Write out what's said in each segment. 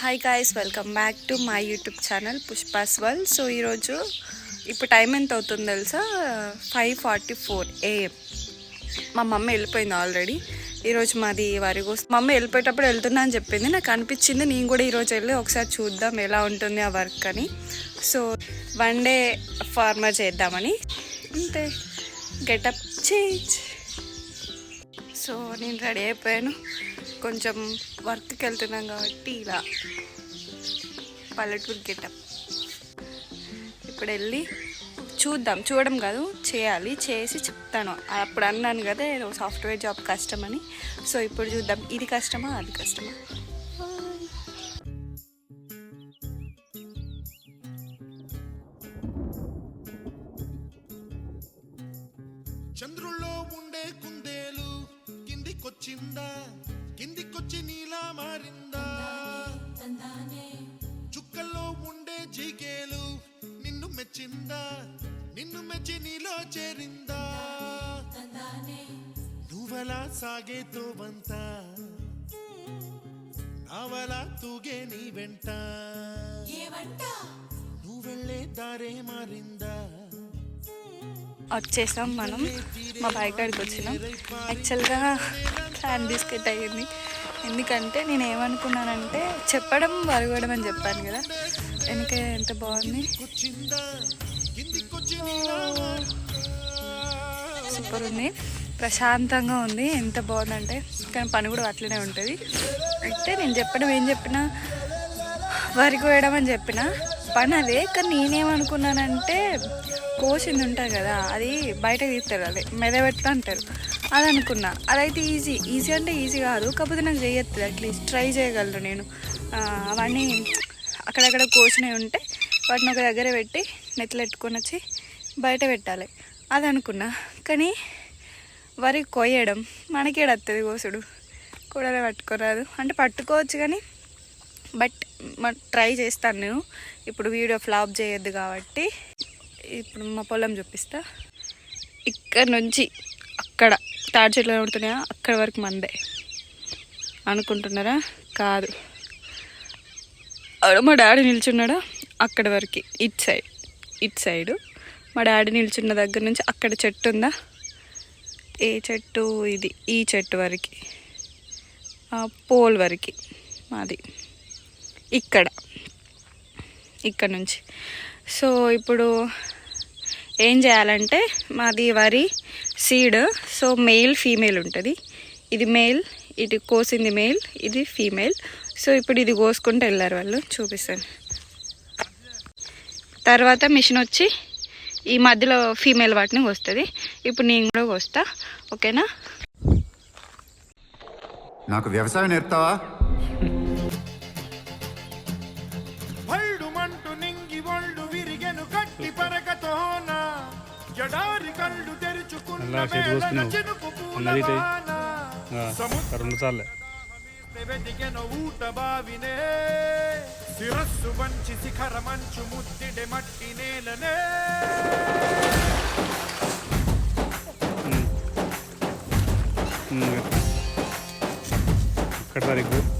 Hi guys welcome back to my YouTube channel Pushpa's వల్ so ఈరోజు ఇప్పుడు time ఎంత అవుతుంది తెలుసా? ఫైవ్ ఫార్టీ ఫోర్ ఏఎం మా మమ్మీ వెళ్ళిపోయింది ఆల్రెడీ ఈరోజు మాది వారి కోసం మమ్మ మమ్మీ వెళ్ళిపోయేటప్పుడు వెళ్తున్నా అని చెప్పింది. నాకు అనిపించింది నేను కూడా ఈరోజు వెళ్ళి ఒకసారి చూద్దాం ఎలా ఉంటుంది ఆ వర్క్ అని. సో వన్ డే ఫార్మర్ చేద్దామని. అంతే గెటప్ చేంజ్ సో నేను రెడీ అయిపోయాను. కొంచెం వర్క్కి వెళ్తున్నాం కాబట్టి ఇలా పల్లెటూరు గెటప్. ఇప్పుడు వెళ్ళి చూద్దాం. చూడడం కాదు చేయాలి. చేసి చెప్తాను. అప్పుడు అన్నాను కదా ఏదో సాఫ్ట్వేర్ జాబ్ కష్టమని. సో ఇప్పుడు చూద్దాం. ఇది కష్టమా అది కష్టమా? చంద్రుల్లో ఉండే కుందేలు కిందికొచ్చిందా? కిందికొచ్చి నీలా మారిందా? చుక్కల్లో ఉండే జీకేలు నిన్ను మెచ్చిందా? నిన్ను మెచ్చి నీలో చేరిందా? నువ్వలా సాగే తోవంత? నావలా తూగే నీ వెంట? నువ్వెళ్ళే దారే మారిందా? వచ్చేసాం మనం. మా బాయ్ కాడికి వచ్చినాం. యాక్చువల్గా ప్లాన్ బిస్కెట్ అయ్యింది. ఎందుకంటే నేను ఏమనుకున్నానంటే చెప్పడం వరగడం అని చెప్పాను కదా. వెనక ఎంత బాగుంది? సూపర్ ఉంది. ప్రశాంతంగా ఉంది. ఎంత బాగుందంటే కానీ పని కూడా అట్లనే ఉంటుంది. అయితే నేను చెప్పడం ఏం చెప్పినా? వరి అని చెప్పిన. పని అదే కానీ నేనేమనుకున్నానంటే కోసింది ఉంటుంది కదా అది బయట తీస్తారు అదే మెదబెట్ట అంటారు. అది అనుకున్నా అదైతే ఈజీ ఈజీ అంటే ఈజీ కాదు కాకపోతే నాకు చేయొద్దు అట్లీస్ట్ ట్రై చేయగలను నేను. అవన్నీ అక్కడక్కడ కోసినవి ఉంటే వాటిని ఒక దగ్గర పెట్టి నెత్తలెట్టుకొని వచ్చి బయట పెట్టాలి. అది అనుకున్నా కానీ వరి కొయ్యడం మనకేడత్తది కోసుడు కూడలే పట్టుకోరాదు. అంటే పట్టుకోవచ్చు కానీ బట్ ట్రై చేస్తాను నేను. ఇప్పుడు వీడియో ఫ్లాప్ చేయొద్దు కాబట్టి. ఇప్పుడు మా పొలం చూపిస్తా. ఇక్కడ నుంచి అక్కడ తాడి చెట్లు కనబడుతున్నాయా? అక్కడ వరకు మందే. అనుకుంటున్నారా? కాదు. మా డాడీ నిల్చున్నాడా? అక్కడ వరకు. It side. It side. మా డాడీ నిల్చున్న దగ్గర నుంచి అక్కడ చెట్టు ఉందా? ఏ చెట్టు? ఇది. ఈ చెట్టు వరకు. పోల్ వరకు. మాది. ఇక్కడ. ఇక్కడ నుంచి. సో ఇప్పుడు ఏం చేయాలంటే మాది వరి సీడ్ సో మేల్ ఫీమేల్ ఉంటుంది. ఇది మేల్ ఇది కోసింది మేల్ ఇది ఫీమేల్ సో ఇప్పుడు ఇది కోసుకుంటూ వెళ్ళారు వాళ్ళు? చూపిస్తాను. తర్వాత మిషన్ వచ్చి ఈ మధ్యలో ఫీమేల్ వాటిని కోస్తుంది. ఇప్పుడు నేను కూడా కోస్తా. ఓకేనా? నాకు వ్యవసాయం నేర్పుతావా? అలా చేతి వేళన కోసుకున్నావు. చినుకు పూల అన్నది ఇదే. వాన. ఆ, సముద్ర రెండు సార్లే వెతికెను ఊట బావినే శిరస్సు వంచి శిఖర మంచు ముద్దిడె మట్టి నేలనే ఉమ్, అట్లా. ఇక్కడ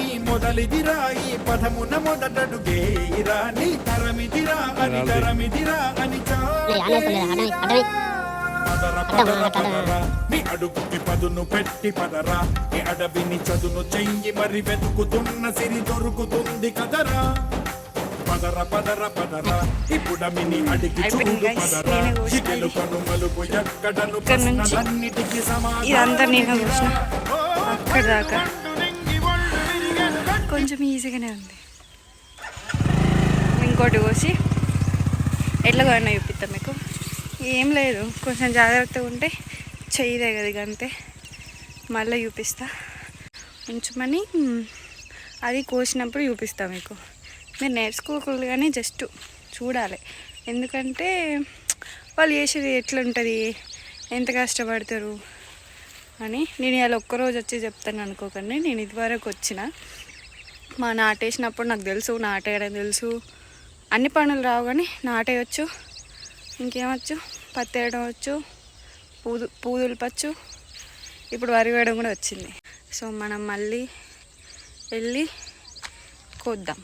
మొదలిదిరా ఈ పదమున మొదటడుగేరా నీ తరమిదిరా అని తరమిదిరా అని నీ అడుగుకి పదును పెట్టి పదరా. నీ అడవిని చదును చెయ్యి మరి వెతుకుతున్న సిరి దొరుకుతుంది కదరా. పదర పదర పదరా. ఇప్పుడమిని అడిగి చూడు. పదరా. ఈ గెలుపను మలుపు ఎక్కడను ప్రశ్నలన్నిటికీ ఇదంతా నేనే సమాధానం కోసిన అక్కడ దాకా కొంచెం ఈజీగానే ఉంది. ఇంకోటి కోసి ఎట్లా కొన్నా చూపిస్తాం మీకు? ఏం లేదు కొంచెం జాగ్రత్తగా ఉంటే చెయ్యదే కదా ఇక అంతే మళ్ళీ చూపిస్తా. ఉంచమని అది కోసినప్పుడు చూపిస్తా మీకు. మీరు నేర్చుకోకూడదు కానీ జస్ట్ చూడాలి. ఎందుకంటే వాళ్ళు చేసేది ఎట్లుంటుంది ఎంత కష్టపడతారు అని నేను ఇలా ఒక్కరోజు వచ్చి చెప్తాను అనుకోకండి. నేను ఇదివరకు వచ్చిన. మా నాటేసినప్పుడు నాకు తెలుసు నాటేయడం తెలుసు. అన్ని పనులు రావు కానీ నాటేయచ్చు. ఇంకేమొచ్చు? పత్తి వేయడం వచ్చు. పూదు పూదులపచ్చు ఇప్పుడు వరి వేయడం కూడా వచ్చింది. సో మనం మళ్ళీ వెళ్ళి కోద్దాం.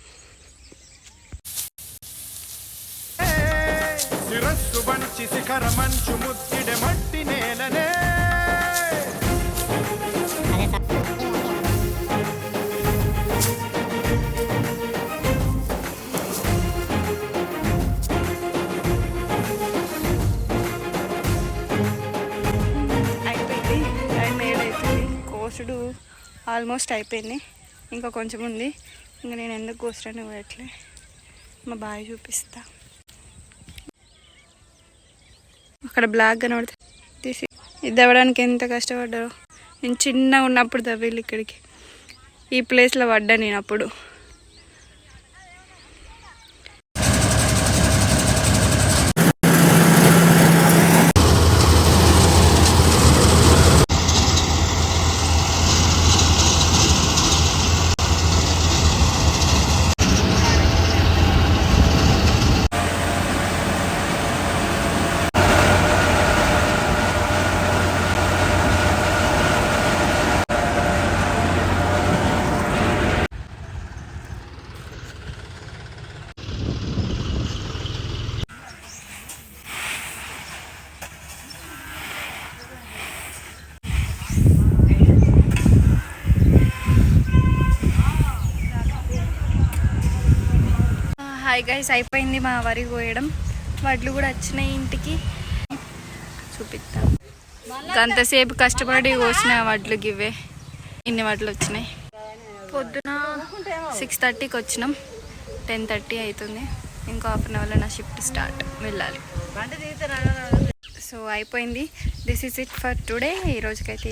శిరస్సు వంచి శిఖర మంచు ముద్దిడె మట్టి నేలనే. ఆల్మోస్ట్ అయిపోయింది. ఇంకా కొంచెం ఉంది. ఇంకా నేను ఎందుకు కూర్చొని పోయట్లే? మా బాయ్ చూపిస్తా. అక్కడ బ్లాక్ కనబడితే తీసి ఇది అవ్వడానికి ఎంత కష్టపడ్డారో. నేను చిన్నగా ఉన్నప్పుడు తవ్విళ్ళు ఇక్కడికి. ఈ ప్లేస్లో పడ్డా నేను అప్పుడు. హాయ్ గైస్ అయిపోయింది మా వరి కోయడం. వడ్లు కూడా వచ్చినాయి ఇంటికి. చూపిస్తాం. గంతసేపు కష్టపడి కోసిన వడ్లు గివ్వే. ఇన్ని వడ్లు వచ్చినాయి. పొద్దున సిక్స్ థర్టీకి వచ్చినాం. టెన్ థర్టీ అవుతుంది ఇంకో హాఫ్ అన్ అవర్లో నా షిఫ్ట్ స్టార్ట్ వెళ్ళాలి. సో అయిపోయింది. This is it for today ఈ రోజుకైతే